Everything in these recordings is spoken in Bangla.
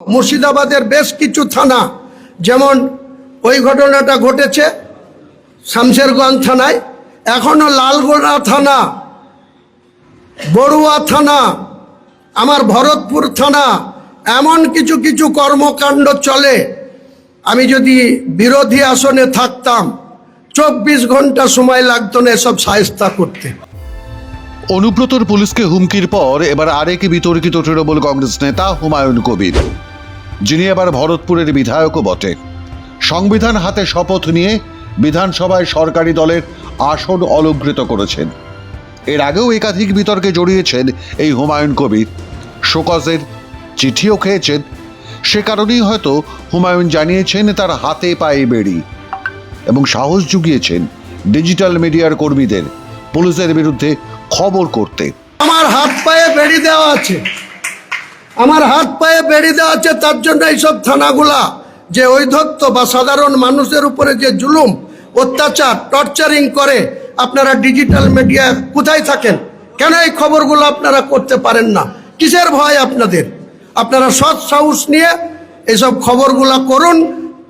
মুর্শিদাবাদের বেশ কিছু থানা, যেমন ওই ঘটনাটা ঘটেছে শামশেরগঞ্জ থানায়, এখনও লালগোড়া থানা, বড়ুয়া থানা, আমার ভরতপুর থানা, এমন কিছু কিছু কর্মকাণ্ড চলে। আমি যদি বিরোধী আসনে থাকতাম, চব্বিশ ঘণ্টা সময় লাগতো না এসব সাহেস্তা করতে। অনুব্রতর পুলিশকে হুমকির পর এবার আরেক বিতর্কিত তৃণমূল কংগ্রেস নেতা হুমায়ুন কবির। যিনি এবার ভরতপুরের বিধায়কও বটে। সংবিধান হাতে শপথ নিয়ে বিধানসভায় সরকারি দলের আসন অলঙ্কৃত করেছেন। এর আগেও একাধিক বিতর্কে জড়িয়েছেন এই হুমায়ুন কবির। শোকজের চিঠিও খেয়েছেন। সে কারণেই হয়তো হুমায়ুন জানিয়েছেন তার হাতে পায়ে বেড়ি এবং সাহস জুগিয়েছেন ডিজিটাল মিডিয়ার কর্মীদের, পুলিশের বিরুদ্ধে খবর করতে। আমার হাত পায়ে বেড়ি দেওয়া আছে। আমার হাত পায়ে বেড়ি দেওয়া আছে, তার জন্য এইসব থানাগুলা, যে ঐধত্য বা সাধারণ মানুষের উপরে যে জুলুম, অত্যাচার, টর্চারিং করে, আপনারা ডিজিটাল মিডিয়া কোথায় থাকেন? কেন এই খবরগুলো আপনারা করতে পারেন না? কিসের ভয় আপনাদের? আপনারা সৎ সাহস নিয়ে এসব খবরগুলা করুন।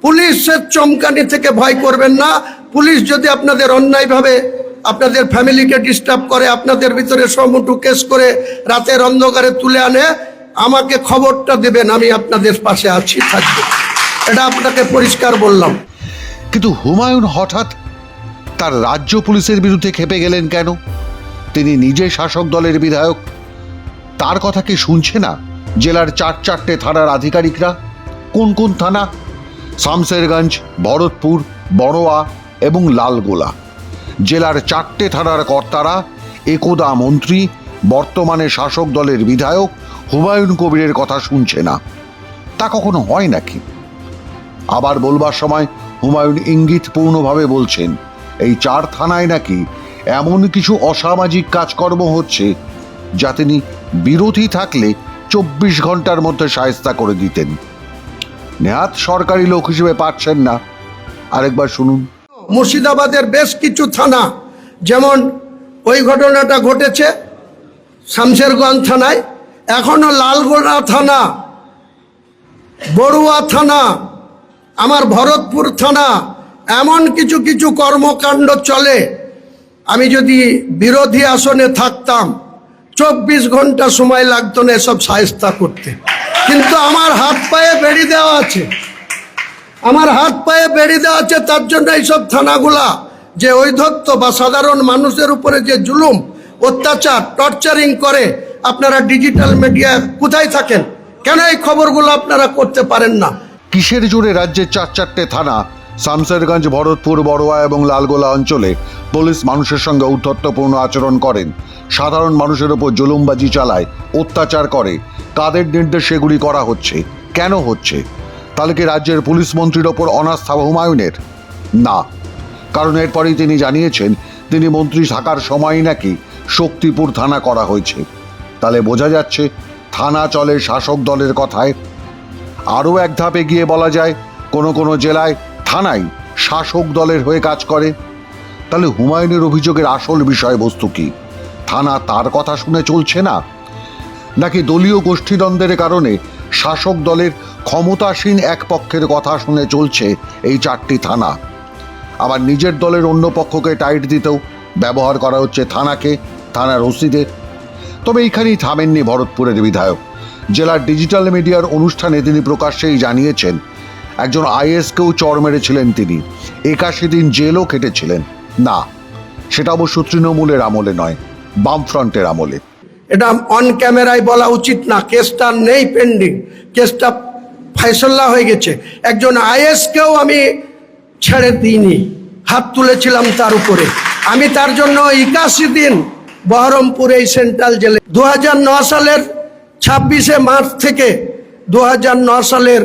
পুলিশের চমকানি থেকে ভয় করবেন না। পুলিশ যদি আপনাদের অন্যায়ভাবে আপনাদের ফ্যামিলিকে ডিস্টার্ব করে, আপনাদের ভিতরে সমুটু কেস করে রাতের অন্ধকারে তুলে আনে আমাকে খবরটা দেবেন, আমি আপনাদের পাশে আছি, থাকব। এটা আপনাকে পরিষ্কার বললাম। কিন্তু হুমায়ুন হঠাৎ তার রাজ্য পুলিশের বিরুদ্ধে খেপে গেলেন কেন? তিনি নিজে শাসক দলের বিধায়ক। তার কথা কি শুনছে না জেলার চার চারটে থানার আধিকারিকরা? কোন কোন থানা? শামসেরগঞ্জ, ভরতপুর, বড়োয়া এবং লালগোলা। জেলার চারটে থানার কর্তারা একদা মন্ত্রী, বর্তমানে শাসক দলের বিধায়ক হুমায়ুন কবিরের কথা শুনছে না। তা কখনো হয় নাকি? আবার বলবার সময় হুমায়ুন ইঙ্গিতপূর্ণভাবে বলছেন, এই চার থানায় নাকি এমন কিছু অসামাজিক কাজকর্ম হচ্ছে যা তিনি বিরোধী থাকলে চব্বিশ ঘণ্টার মধ্যে সায়স্তা করে দিতেন। নেহাত সরকারি লোক হিসেবে পাচ্ছেন না। আরেকবার শুনুন। মুর্শিদাবাদের বেশ কিছু থানা, যেমন ওই ঘটনাটা ঘটেছে শামশেরগঞ্জ থানায় এখনও লালগোলা থানা, বড়ুয়া থানা, আমার ভরতপুর থানা, এমন কিছু কিছু কর্মকাণ্ড চলে। আমি যদি বিরোধী আসনে থাকতাম, চব্বিশ ঘণ্টা সময় লাগতো না এসব সাহেস্তা করতে। কিন্তু আমার হাত পায়ে বেড়ি দেওয়া আছে। আমার হাত পায়ে বেড়ি দেওয়া আছে, তার জন্য এইসব থানাগুলা, যে ঐধত্য বা সাধারণ মানুষের উপরে যে জুলুম, অত্যাচার, টর্চারিং করে আপনারা ডিজিটাল মিডিয়া কোথায় থাকেন? কেন এই খবরগুলো আপনারা করতে পারেন না? কিসের জোরে রাজ্যের চার চারটে থানা, শামসেরগঞ্জ, ভরতপুর, বড়োয়া এবং লালগোলা অঞ্চলে পুলিশ মানুষের সঙ্গে উদ্ধত্তপূর্ণ আচরণ করেন। সাধারণ মানুষের ওপর জুলুমবাজি চালায়, অত্যাচার করে। কাদের নির্দেশে এগুলি করা হচ্ছে। কেন হচ্ছে? তাহলে কি রাজ্যের পুলিশ মন্ত্রীর ওপর অনাস্থা হুমায়ুনের? না। কারণ এরপরেই তিনি জানিয়েছেন, তিনি মন্ত্রী থাকার সময়ই নাকি শক্তিপুর থানা করা হয়েছে। তাহলে বোঝা যাচ্ছে থানা চলে শাসক দলের কথায়। আরও এক ধাপ এগিয়ে বলা যায়, কোনো কোনো জেলায় থানায় শাসক দলের হয়ে কাজ করে। তাহলে হুমায়ুনের অভিযোগের আসল বিষয়বস্তু কি? থানা তার কথা শুনে চলছে না? নাকি দলীয় গোষ্ঠীদ্বন্দ্বের কারণে শাসক দলের ক্ষমতাসীন এক পক্ষের কথা শুনে চলছে এই চারটি থানা? আবার নিজের দলের অন্য পক্ষকে টাইট দিতেও ব্যবহার করা হচ্ছে থানাকে, থানার ওসিদের তবে এইখানেই থামেননি ভরতপুরের বিধায়ক। জেলার ডিজিটাল মিডিয়ার অনুষ্ঠানে তিনি প্রকাশ্যেই জানিয়েছেন, একজন আইএসকেও চর মেরেছিলেন তিনি। একাশি দিন জেলও কেটেছিলেন না, সেটা অবশ্য তৃণমূলের আমলে নয়, বামফ্রন্টের আমলে। এটা অন ক্যামেরায় বলা উচিত না, কেসটা নেই পেন্ডিং কেসটা ফাইসল্লা হয়ে গেছে। একজন আইএসকেও আমি ছেড়ে দিইনি, হাত তুলেছিলাম তার উপরে। আমি তার জন্য একাশি দিন বহরমপুর এই সেন্ট্রাল জেলে। দুহাজার নয় সালের ছাব্বিশে মার্চ থেকে দুহাজার নয় সালের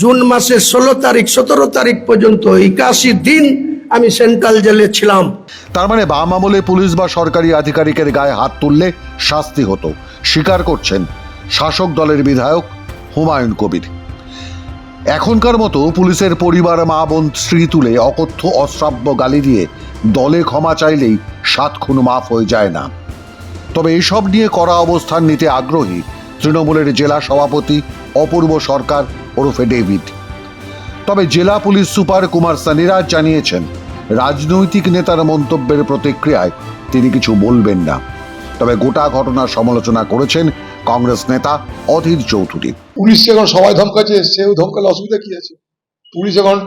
জুন মাসের ষোলো তারিখ, সতেরো তারিখ পর্যন্ত একাশি দিন আমি সেন্ট্রাল জেলে ছিলাম। তার মানে বাম আমলে পুলিশ বা সরকারি আধিকারিকের গায়ে হাত তুললে শাস্তি হতো। স্বীকার করছেন শাসক দলের বিধায়ক হুমায়ুন কবির। এখনকার মতো পুলিশের পরিবার, মা, বোন, স্ত্রী তুলে অকথ্য, অশ্রাব্য গালি দিয়ে দলে ক্ষমা চাইলেই সাত খুন মাফ হয়ে যায় না। তবে এসব নিয়ে করা অবস্থান নিতে আগ্রহী তৃণমূলের জেলা সভাপতি, অপূর্ব সরকার ওরফে ডেভিড। তবে জেলা পুলিশ সুপার কুমার সানিরাজ জানিয়েছেন, রাজনৈতিক নেতার মন্তব্যের প্রতিক্রিয়ায় তিনি কিছু বলবেন না। তবে গোটা ঘটনার সমালোচনা করেছেন কংগ্রেস নেতা অধীর চৌধুরী। পুলিশ যখন সবাই ধমকাচ্ছে, সেও ধমকালে অসুবিধা কি আছে? পুলিশ এখন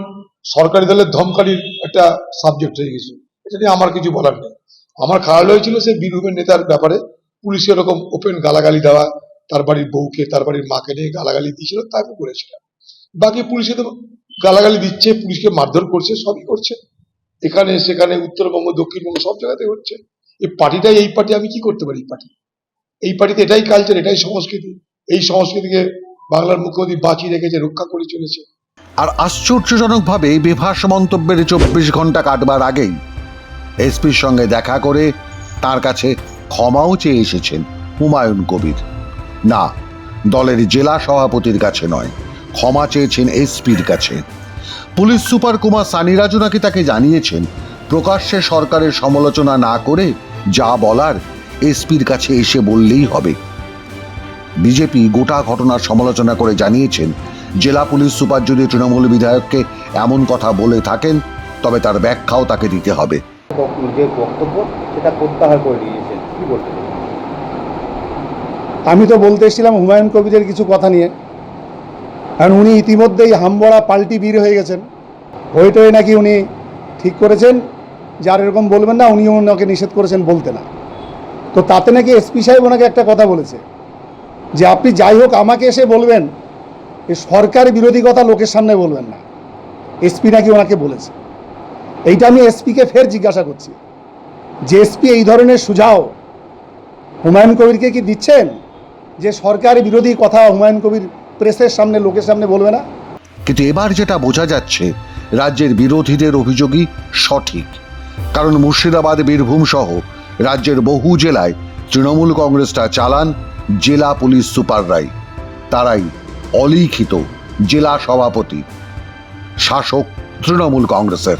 সরকারি দলের ধমকালির একটা সাবজেক্ট হয়ে গেছে। এটা নিয়ে আমার কিছু বলার নেই। আমার খারাপ হয়েছিল সে বীরভূমের নেতার ব্যাপারে। পুলিশ এরকম ওপেন গালাগালি দেওয়া, তার বাড়ির বউকে, তার বাড়ির মাকে নিয়ে গালাগালি দিয়েছিল, তাকে করেছিলাম। বাকি পুলিশে তো গালাগালি দিচ্ছে, পুলিশকে মারধর করছে, সবই করছে। এখানে, সেখানে, উত্তরবঙ্গ, দক্ষিণবঙ্গ, সব জায়গাতে হচ্ছে। এই পার্টিটাই এই পার্টি, আমি কি করতে পারি এই পার্টি? এই পার্টিতে এটাই কালচার এটাই সংস্কৃতি। এই সংস্কৃতিকে বাংলার মুখ্যমন্ত্রী বাঁচিয়ে রেখেছে, রক্ষা করে চলেছে। আর আশ্চর্যজনকভাবে বেভাস মন্তব্যের চব্বিশ ঘণ্টা কাটবার আগেই এসপির সঙ্গে দেখা করে তার কাছে ক্ষমাও চেয়ে এসেছেন হুমায়ুন কবির। না, দলের জেলা সভাপতির কাছে নয়, ক্ষমা চেয়েছেন এসপির কাছে। পুলিশ সুপার কুমার সানিরাজু নাকি তাকে জানিয়েছেন, প্রকাশ্যে সরকারের সমালোচনা না করে যা বলার এসপির কাছে এসে বললেই হবে। বিজেপি গোটা ঘটনার সমালোচনা করে জানিয়েছেন, জেলা পুলিশ সুপার যদি তৃণমূল বিধায়ককে এমন কথা বলে থাকেন, তবে তার ব্যাখ্যাও তাকে দিতে হবে। বক্তব্য সেটা প্রত্যাহার করে নিয়েছেন। বলতে আমি তো বলতে এসেছিলাম হুমায়ুন কবিরের কিছু কথা নিয়ে। কারণ উনি ইতিমধ্যেই হামবড়া পাল্টি বীর হয়ে গেছেন। হয়ে টয়ে নাকি উনি ঠিক করেছেন, যে আর এরকম বলবেন না, উনিও ওনাকে নিষেধ করেছেন বলতে না। তো তাতে নাকি এসপি সাহেব ওনাকে একটা কথা বলেছে, যে আপনি যাই হোক আমাকে এসে বলবেন সরকার বিরোধী কথা লোকের সামনে বলবেন না। এসপি নাকি ওনাকে বলেছে। এইটা আমি এসপিকে ফের জিজ্ঞাসা করছি। যে এসপি এই ধরনের সুঝাও হুমায়ুন কবিরকে কি দিচ্ছেন? যে সরকার বিরোধী কথা হুমায়ুন কবির প্রেসের সামনে, লোকের সামনে বলবে না? কিন্তু এবার যেটা বোঝা যাচ্ছে, রাজ্যের বিরোধীদের অভিযোগই সঠিক। কারণ মুর্শিদাবাদ, বীরভূম সহ রাজ্যের বহু জেলায় তৃণমূল কংগ্রেসটা চালান জেলা পুলিশ সুপাররাই তারাই অলিখিত জেলা সভাপতি, শাসক তৃণমূল কংগ্রেসের।